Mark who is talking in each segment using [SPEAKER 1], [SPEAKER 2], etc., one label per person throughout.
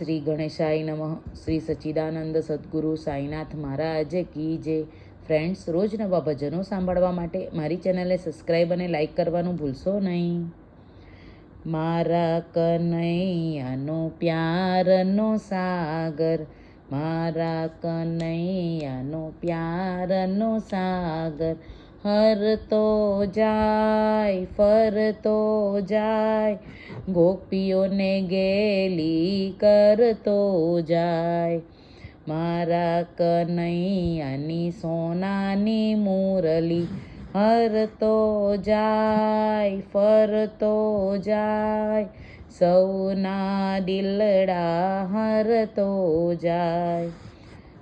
[SPEAKER 1] શ્રી ગણેશાય નમઃ. શ્રી સચ્ચિદાનંદ સદગુરુ સાંઈનાથ મહારાજ કી જે ફ્રેન્ડ્સ રોજ નવા ભજનો સાંભળવા માટે મારી ચેનલને સબસ્ક્રાઈબ અને લાઈક કરવાનું ભૂલશો નહીં. મારા કનૈયાનો પ્યારનો સાગર, મારા કનૈયાનો પ્યારનો સાગર હરતો જાય ફરતો જાય, ગોપીઓને ગેલી કરતો જાય. મારા કનૈયાની સોનાની મુરલી હરતો જાય ફરતો જાય, સૌના દિલડા હરતો જાય.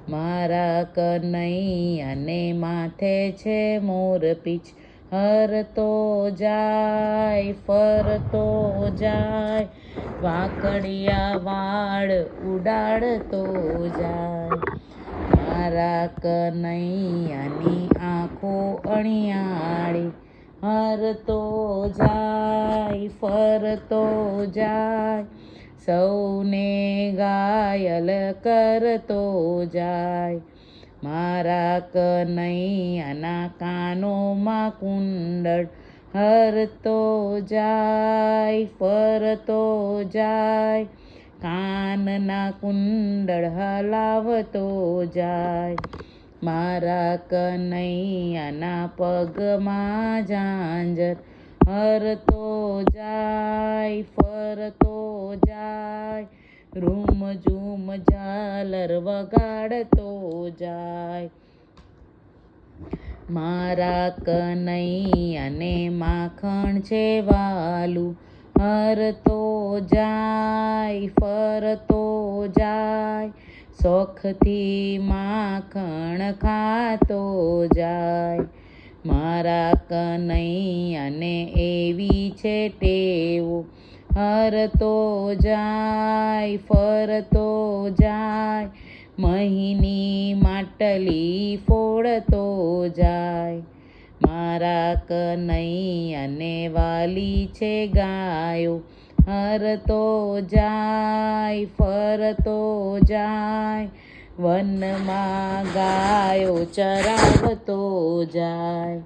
[SPEAKER 1] મારા કનૈયાને માથે છે મોર પીછ, હરતો જાય, ફરતો જાય, વાકડિયા વાળ ઉડાડતો જાય. મારા કનૈયાની આંખો અણિયાળી, હરતો જાય, ફરતો જાય સૌને ઘાયલ કરતો જાય. મારા કનૈયાના કાનોમાં કુંડળ હરતો જાય, ફરતો જાય. કાનના કુંડળ હલાવતો જાય. મારા કનૈયાના પગમાં ઝાંઝર હરતો જાય ફરતો જાય, રૂમ ઝૂમ ઝાલર વગાડતો જાય. મારા કનૈયાને માખણ છે વાલું હરતો જાય ફરતો જાય, શોખથી માખણ ખાતો જાય. મારા કનૈયાને એવી છે ટેવો હરતો જાય ફરતો જાય, મહીની માટલી ફોડતો જાય. મારા કનૈયાને વાલી છે ગાયો હરતો જાય ફરતો જાય વનમાં ગાયો ચરાવતો જાય.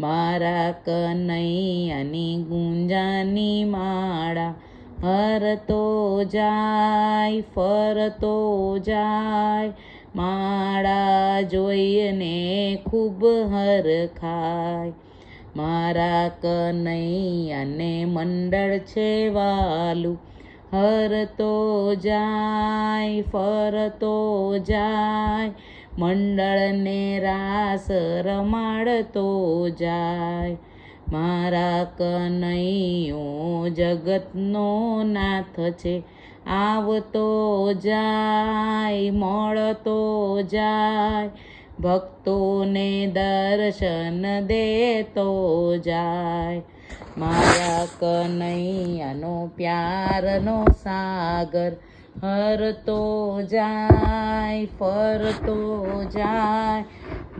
[SPEAKER 1] મારા કનૈયાની ગુંજાની માળા હરતો જાય, ફરતો જાય. માળા જોઈને ખૂબ હર ખાય. મારા કનૈયાને મંડળ છે વાલું. હરતો જાય ફરતો જાય. મંડળને રાસ રમાડતો જાય. મારા કનૈયો જગતનો નાથ છે. આવતો જાય, મળતો જાય. ભક્તોને દર્શન દેતો જાય. મારા કનૈયાનો પ્યારનો સાગર હરતો જાય ફરતો જાય.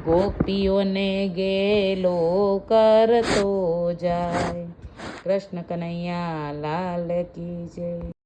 [SPEAKER 1] ગોપીઓને ગેલો કરતો જાય. કૃષ્ણ કનૈયા, લાલ કી જય.